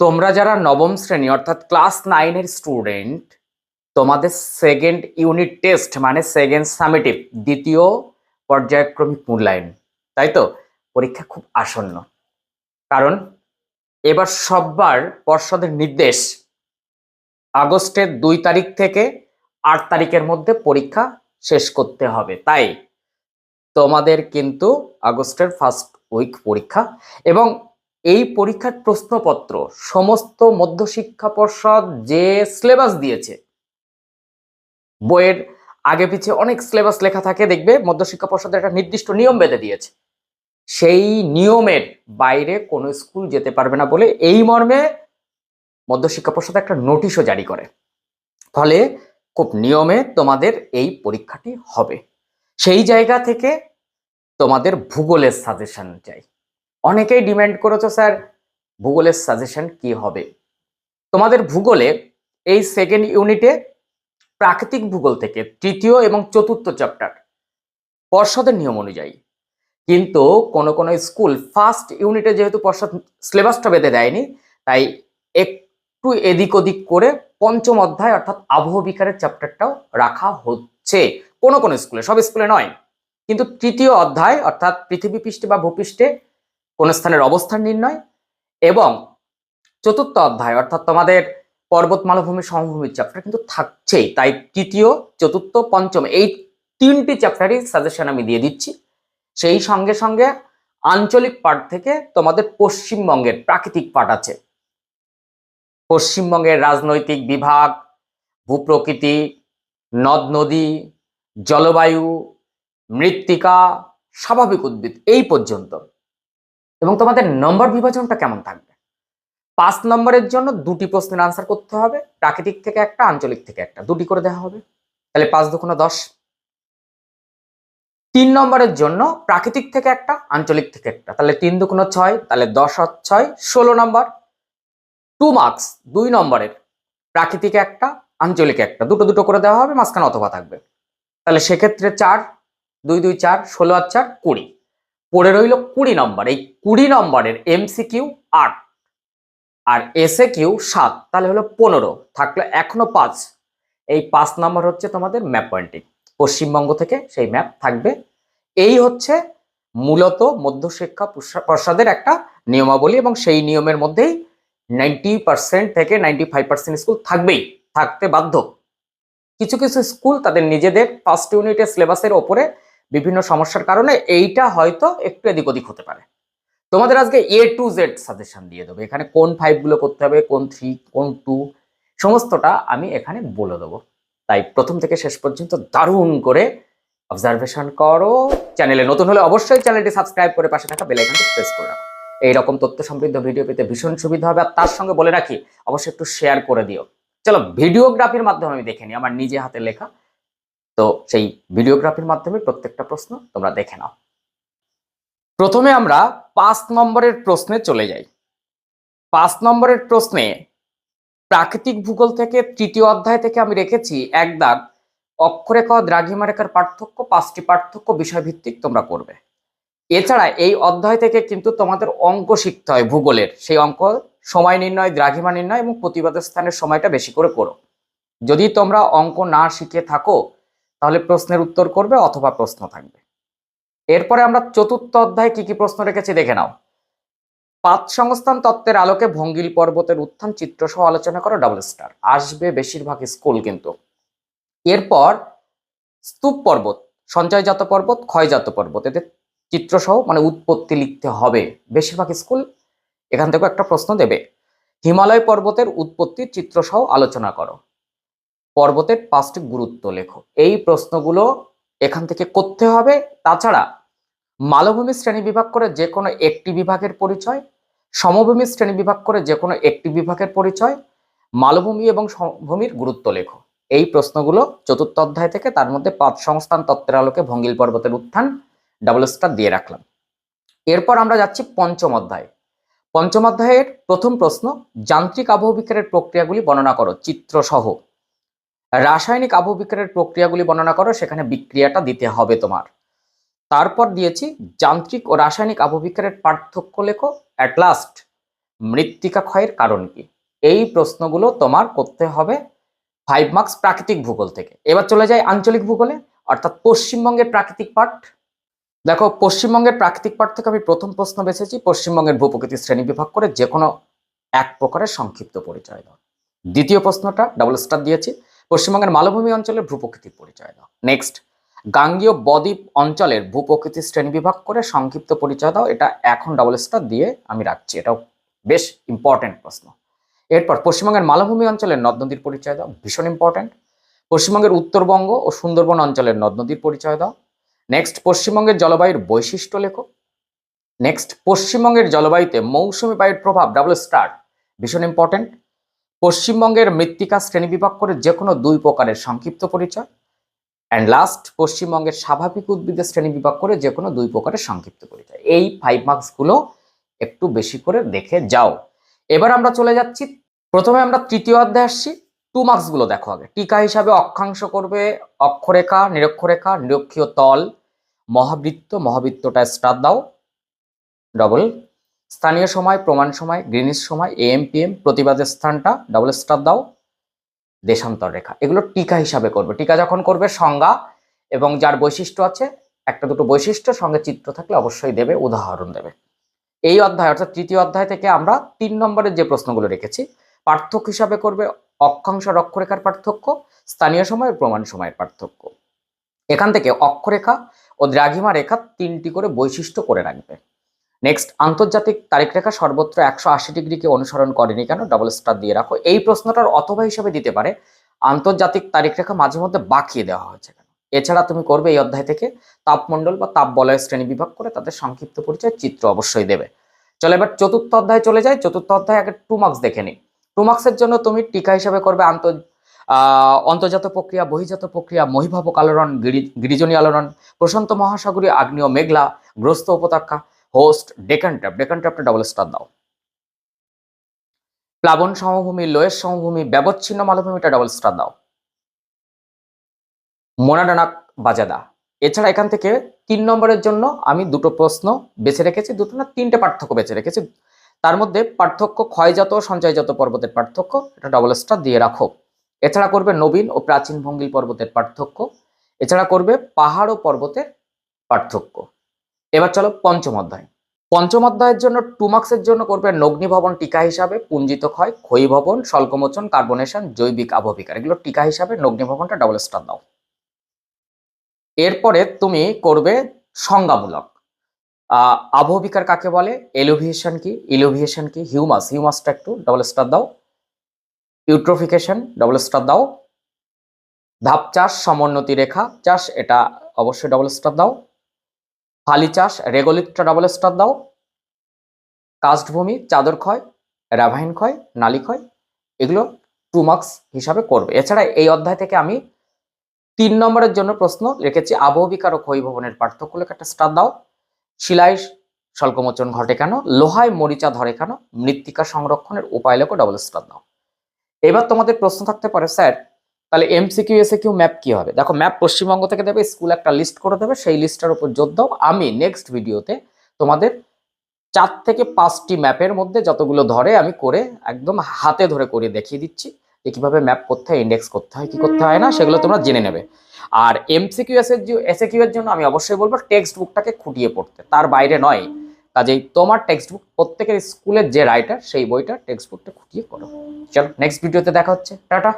তোমরা যারা নবম শ্রেণি, অর্থাৎ ক্লাস নাইনের স্টুডেন্ট তোমাদের সেকেন্ড ইউনিট টেস্ট মানে সেকেন্ড সামেটিভ দ্বিতীয় পর্যায়ক্রমিক মূল্যায়ন। তাই তো? পরীক্ষা খুব আসন্ন। কারণ এবার সববার পর্ষদের নির্দেশ, আগস্টের দুই তারিখ থেকে আট তারিখের মধ্যে পরীক্ষা শেষ করতে হবে। তাই তোমাদের কিন্তু আগস্টের ফার্স্ট উইক পরীক্ষা এবং এই পরীক্ষার প্রশ্নপত্র সমস্ত মধ্যশিক্ষা পর্ষদ যে সিলেবাস দিয়েছে, বইয়ের আগে পিছে অনেক সিলেবাস লেখা থাকে, দেখবে মধ্যশিক্ষা পর্ষদের একটা নির্দিষ্ট নিয়ম বেঁধে দিয়েছে। সেই নিয়মের বাইরে কোনো স্কুল যেতে পারবে না বলে এই মর্মে মধ্যশিক্ষা পর্ষদ একটা নোটিশও জারি করে। ফলে খুব নিয়মে তোমাদের এই পরীক্ষাটি হবে। সেই জায়গা থেকে তোমাদের ভূগোলের সাজেশন চাই। অনেকেই ডিমান্ড করেছ স্যার ভূগোলের সাজেশন কি হবে? তোমাদের ভূগোলে এই সেকেন্ড ইউনিটে প্রাকৃতিক ভূগোল থেকে তৃতীয় এবং চতুর্থ চ্যাপ্টার পর্ষদের নিয়ম অনুযায়ী। কিন্তু কোনো কোনো স্কুল ফার্স্ট ইউনিটে যেহেতু পর্ষদ সিলেবাসটা বেঁধে দেয়নি, তাই একটু এদিক ওদিক করে পঞ্চম অধ্যায় অর্থাৎ আবহ বিকারের চ্যাপ্টারটাও রাখা হচ্ছে। কোনো কোনো স্কুলে সব স্কুলে নয়। কিন্তু তৃতীয় অধ্যায় অর্থাৎ পৃথিবী পৃষ্ঠে বা ভূপৃষ্ঠে কোন স্থানের অবস্থান নির্ণয় এবং চতুর্থ অধ্যায়, অর্থাৎ তোমাদের পর্বত মালভূমি সমভূমির চ্যাপ্টার কিন্তু থাকছেই। তাই তৃতীয়, চতুর্থ, পঞ্চম এই তিনটি চ্যাপ্টারই সাজেশন আমি দিয়ে দিচ্ছি। সেই সঙ্গে সঙ্গে আঞ্চলিক পার্ট থেকে তোমাদের পশ্চিমবঙ্গের প্রাকৃতিক পার্ট আছে। পশ্চিমবঙ্গের রাজনৈতিক বিভাগ, ভূপ্রকৃতি, নদ, নদী, জলবায়ু, মৃত্তিকা, স্বাভাবিক উদ্ভিদ এই পর্যন্ত। এবং তোমাদের নম্বর বিভাজনটা কেমন থাকবে? পাঁচ নম্বরের জন্য দুটি প্রশ্নের আনসার করতে হবে, প্রাকৃতিক থেকে একটা, আঞ্চলিক থেকে একটা, দুটি করে দেওয়া হবে। তাহলে পাঁচ দুগুণ দশ। তিন নম্বরের জন্য প্রাকৃতিক থেকে একটা, আঞ্চলিক থেকে একটা, তাহলে তিন দুগুণ ছয়, তাহলে দশ আর ছয়, ষোলো নম্বর। টু মার্কস দুই নম্বরের, প্রাকৃতিক একটা, আঞ্চলিক একটা, দুটো দুটো করে দেওয়া হবে, মাঝখানে অথবা থাকবে। তাহলে সেক্ষেত্রে চার, দুই দুই চার, ষোলো আর চার, কুড়ি। পড়ে রইল কুড়ি নম্বর। এই কুড়ি নম্বরের এমসিকিউ আট আর এসে কিউ সাত, তাহলে হলো পনেরো, থাকল এখনও পাঁচ। এই পাঁচ নম্বর হচ্ছে তোমাদের ম্যাপ পয়েন্টিং। পশ্চিমবঙ্গ থেকে সেই ম্যাপ থাকবে। এই হচ্ছে মূলত মধ্যশিক্ষা পর্ষা- পর্ষদের একটা নিয়মাবলী এবং সেই নিয়মের মধ্যেই নাইনটি পার্সেন্ট থেকে নাইনটি ফাইভ পার্সেন্ট স্কুল থাকবেই, থাকতে বাধ্য। কিছু কিছু স্কুল তাদের নিজেদের ফার্স্ট ইউনিটের সিলেবাসের ওপরে বিভিন্ন সমস্যার কারণে এইটা হয়তো একটু এদিক ওদিক হতে পারে। তোমাদের আজকে এ টু জেড সাজেশন দিয়ে দেবো। এখানে কোন ফাইভগুলো করতে হবে, কোন থ্রি কোন টু সমস্তটা আমি এখানে বলে দেবো। তাই প্রথম থেকে শেষ পর্যন্ত দারুণ করে অবজারভেশন করো। চ্যানেলে নতুন হলে অবশ্যই চ্যানেলটি সাবস্ক্রাইব করে পাশে থাকা বেল আইকনটি প্রেস করে রাখো। এইরকম তথ্য সমৃদ্ধ ভিডিও পেতে ভীষণ সুবিধা হবে। আর তার সঙ্গে বলে রাখি, অবশ্যই একটু শেয়ার করে দিও। চলো ভিডিওগ্রাফির মাধ্যমে আমি দেখে নিই। আমার নিজে হাতে লেখা তো সেই ভিডিওগ্রাফির মাধ্যমে প্রত্যেকটা প্রশ্ন তোমরা দেখে নাও। প্রথমে আমরা পাঁচ নম্বরের প্রশ্নে চলে যাই। পাঁচ নম্বরের প্রশ্নে প্রাকৃতিক ভূগোল থেকে তৃতীয় অধ্যায় থেকে আমি রেখেছি, এক দাগ অক্ষরে ক, দ্রাঘিমা রেখার পার্থক্য, পাঁচটি পার্থক্য বিষয়ভিত্তিক তোমরা করবে। এছাড়া এই অধ্যায় থেকে কিন্তু তোমাদের অঙ্ক শিখতে হয় ভূগোলের। সেই অঙ্ক সময় নির্ণয়, দ্রাঘিমা নির্ণয় এবং প্রতিবাদের স্থানের সময়টা বেশি করে করো। যদি তোমরা অঙ্ক না শিখে থাকো তাহলে প্রশ্নের উত্তর করবে অথবা প্রশ্ন থাকবে। এরপরে আমরা চতুর্থ অধ্যায়ে কি কি প্রশ্ন রেখেছি দেখে নাও। পাঁচ সংস্থান তত্ত্বের আলোকে ভঙ্গিল পর্বতের উত্থান চিত্র সহ আলোচনা করো ডাবল স্টার আসবে বেশিরভাগ স্কুল কিন্তু। এরপর স্তূপ পর্বত, সঞ্চয়জাত পর্বত, ক্ষয়জাত পর্বত, এদের চিত্রসহ মানে উৎপত্তি লিখতে হবে। বেশিরভাগ স্কুল এখান থেকে একটা প্রশ্ন দেবে। হিমালয় পর্বতের উৎপত্তির চিত্রসহ আলোচনা করো। পর্বতের পাঁচটি গুরুত্ব লেখো। এই প্রশ্নগুলো এখান থেকে করতে হবে। তাছাড়া মালভূমি শ্রেণি বিভাগ করে যে কোনো একটি বিভাগের পরিচয়, সমভূমি শ্রেণি বিভাগ করে যে কোনো একটি বিভাগের পরিচয়, মালভূমি এবং সমভূমির গুরুত্ব লেখো। এই প্রশ্নগুলো চতুর্থ অধ্যায় থেকে তার মধ্যে পাঁচ সংস্থান তত্ত্বের আলোকে ভঙ্গিল পর্বতের উত্থান ডাবল স্টার দিয়ে রাখলাম। এরপর আমরা যাচ্ছি পঞ্চম অধ্যায়। পঞ্চম অধ্যায়ের প্রথম প্রশ্ন, যান্ত্রিক আবহবিকারের প্রক্রিয়াগুলি বর্ণনা করো, চিত্রসহ। রাসায়নিক আবহবিকারের প্রক্রিয়াগুলি বর্ণনা করো, সেখানে বিক্রিয়াটা দিতে হবে তোমার। তারপর দিয়েছি যান্ত্রিক ও রাসায়নিক আবহবিকারের পার্থক্য লেখো অ্যাট লাস্ট মৃত্তিকা ক্ষয়ের কারণ কি? এই প্রশ্নগুলো তোমার করতে হবে ফাইভ মার্কস প্রাকৃতিক ভূগোল থেকে। এবার চলে যায় আঞ্চলিক ভূগোলে, অর্থাৎ পশ্চিমবঙ্গের প্রাকৃতিক পাঠ। দেখো, পশ্চিমবঙ্গের প্রাকৃতিক পাঠ থেকে আমি প্রথম প্রশ্ন বেছেছি, পশ্চিমবঙ্গের ভূপ্রকৃতি শ্রেণি বিভাগ করে যে কোনো এক প্রকারের সংক্ষিপ্ত পরিচয় দাও। দ্বিতীয় প্রশ্নটা ডাবল স্টার দিয়েছি পশ্চিমবঙ্গের মালভূমি অঞ্চলের ভূপ্রকৃতির পরিচয় দাও। নেক্সট গাঙ্গীয় বদ্বীপ অঞ্চলের ভূপ্রকৃতির শ্রেণি বিভাগ করে সংক্ষিপ্ত পরিচয় দাও। এটা এখন ডাবল স্টার দিয়ে আমি রাখছি। এটাও বেশ ইম্পর্টেন্ট প্রশ্ন। এরপর, পশ্চিমবঙ্গের মালভূমি অঞ্চলের নদ নদীর পরিচয় দাও। ভীষণ ইম্পর্টেন্ট পশ্চিমবঙ্গের উত্তরবঙ্গ ও সুন্দরবন অঞ্চলের নদ নদীর পরিচয় দাও। নেক্সট পশ্চিমবঙ্গের জলবায়ুর বৈশিষ্ট্য লেখো। নেক্সট পশ্চিমবঙ্গের জলবায়ুতে মৌসুমী বায়ুর প্রভাব ডাবল স্টার ভীষণ ইম্পর্টেন্ট পশ্চিমবঙ্গের মৃত্তিকা শ্রেণীবিভাগ করে যে কোনো দুই প্রকারের সংক্ষিপ্ত পরিচয়। অ্যান্ড লাস্ট পশ্চিমবঙ্গের স্বাভাবিক উদ্ভিদের শ্রেণীবিভাগ করে যে কোনো দুই প্রকারের সংক্ষিপ্ত পরিচয়। এই ফাইভ মার্কসগুলো একটু বেশি করে দেখে যাও। এবার আমরা চলে যাচ্ছি, প্রথমে আমরা তৃতীয় অধ্যায়ে আসছি। টু মার্কসগুলো দেখো আগে। টিকা হিসাবে অক্ষাংশ করবে, অক্ষরেখা, নিরক্ষরেখা, নিরক্ষীয় তল, মহাবৃত্ত, মহাবৃত্তটা স্টার দাও। ডবল স্থানীয় সময়, প্রমাণ সময় গ্রিনিস সময় এএম পিএম প্রতিবাদের স্থানটা ডবল স্টার দাও, দেশান্তর রেখা। এগুলো টিকা হিসাবে করবে। টিকা যখন করবে সংজ্ঞা এবং যার বৈশিষ্ট্য আছে, একটা দুটো বৈশিষ্ট্য, সঙ্গে চিত্র থাকলে অবশ্যই দেবে, উদাহরণ দেবে। এই অধ্যায়, অর্থাৎ তৃতীয় অধ্যায় থেকে আমরা তিন নম্বরের যে প্রশ্নগুলো রেখেছি, পার্থক্য হিসাবে করবে অক্ষাংশ অক্ষরেখার পার্থক্য, স্থানীয় সময় প্রমাণ সময়ের পার্থক্য। এখান থেকে অক্ষরেখা ও দ্রাঘিমা রেখা তিনটি করে বৈশিষ্ট্য করে রাখবে। নেক্সট আন্তর্জাতিক তারিখ রেখা সর্বত্র একশো আশি ডিগ্রিকে অনুসরণ করেনি কেন? ডবল স্টার দিয়ে রাখো। এই প্রশ্নটার অথবা হিসাবে দিতে পারে, আন্তর্জাতিক তারিখ রেখা মাঝে মধ্যে বাঁকিয়ে দেওয়া হয়েছে কেন? এছাড়া তুমি করবে এই অধ্যায় থেকে তাপমণ্ডল বা তাপ বলয়ের শ্রেণি বিভাগ করে তাদের সংক্ষিপ্ত পরিচয় চিত্র অবশ্যই দেবে। চলো এবার চতুর্থ অধ্যায় চলে যায় চতুর্থ অধ্যায় আগে টু মার্কস দেখে নিই। টু মার্কসের জন্য তুমি টিকা হিসাবে করবে আন্ত অন্তর্জাত প্রক্রিয়া, বহির্জাত প্রক্রিয়া, মহিভাবক আলোড়ন, গিরি- গিরিজনী আলোড়ন, প্রশান্ত মহাসাগরীয় আগ্নেয় মেঘলা, গ্রস্ত উপত্যকা হোস্ট ডেকান ট্যাপ ডেকান ট্যাপটা ডাবল স্টার দাও। প্লাবন সমভূমি, লোয়ের সমভূমি, ব্যবচ্ছিন্ন মালভূমিটা ডাবল স্টার দাও। মোনাডানাক বাজাদা। এছাড়া এখান থেকে তিন নম্বরের জন্য আমি দুটো প্রশ্ন বেছে রেখেছি, দুটো না তিনটে পার্থক্য বেছে রেখেছি। তার মধ্যে পার্থক্য ক্ষয়জাত ও সঞ্চয়জাত পর্বতের পার্থক্য, এটা ডবল স্টার দিয়ে রাখো। এছাড়া করবে নবীন ও প্রাচীন ভঙ্গিল পর্বতের পার্থক্য। এছাড়া করবে পাহাড় ও পর্বতের পার্থক্য। এবার চলো পঞ্চম অধ্যায়। পঞ্চম অধ্যায়ের জন্য টু মার্কসের জন্য করবে নগ্নি ভবন টিকা হিসাবে পুঞ্জিত ক্ষয়, ক্ষয়ী ভবন, স্বল্পমোচন কার্বনেশন জৈবিক আবহবিকার। এগুলো টিকা হিসাবে নগ্নি ভবনটা ডবল স্টার দাও। এরপরে তুমি করবে সংজ্ঞামূলক। আবহবিকার কাকে বলে? এলোভিয়েশন কি? ইলোভিয়েশন কি? হিউমাস হিউমাসটা একটু ডবল স্টার দাও। ইউট্রোফিকেশন ডবল স্টার দাও। ধাপ চাষ সমোন্নতি রেখা, চাষ, এটা অবশ্যই ডবল স্টার দাও। ফালি চাষ রেগোলিটটা ডবল স্টার দাও। কাস্টভূমি চাদর ক্ষয় র্যাভাইন ক্ষয়, নালি ক্ষয়, এগুলো টু মার্কস হিসাবে করবে। এছাড়া এই অধ্যায় থেকে আমি তিন নম্বরের জন্য প্রশ্ন রেখেছি আবহবিকার ও ক্ষয় ভবনের পার্থক্য লেখা একটা স্টার দাও। শিলায় স্বল্পমোচন ঘটে কেন? লোহায় মরিচা ধরে কেন? মৃত্তিকা সংরক্ষণের উপায় লেখো ডবল স্টার দাও। এবার তোমাদের প্রশ্ন থাকতে পারে, স্যার তাহলে এমসিকিউ এসে কিউ ম্যাপ কি হবে? দেখো ম্যাপ পশ্চিমবঙ্গ থেকে দেবে স্কুল একটা লিস্ট করে দেবে, সেই লিস্টের উপর জোর দাও। আমি নেক্সট ভিডিওতে তোমাদের চার থেকে পাঁচটি ম্যাপের মধ্যে যতগুলো ধরে আমি করে একদম হাতে ধরে করে দেখিয়ে দিচ্ছি যে কীভাবে ম্যাপ করতে হয় ইন্ডেক্স করতে হয়, কী করতে হয় না, সেগুলো তোমরা জেনে নেবে। আর এমসিকিউ এস এর এসে কিউ এর জন্য আমি অবশ্যই বলব টেক্সট বুকটাকে খুঁটিয়ে পড়তে। তার বাইরে নয়, কাজেই তোমার টেক্সট বুক প্রত্যেকের স্কুলের যে রাইটার সেই বইটা টেক্সট বুকটা খুঁটিয়ে করো চলো নেক্সট ভিডিওতে দেখা হচ্ছে। টাটা!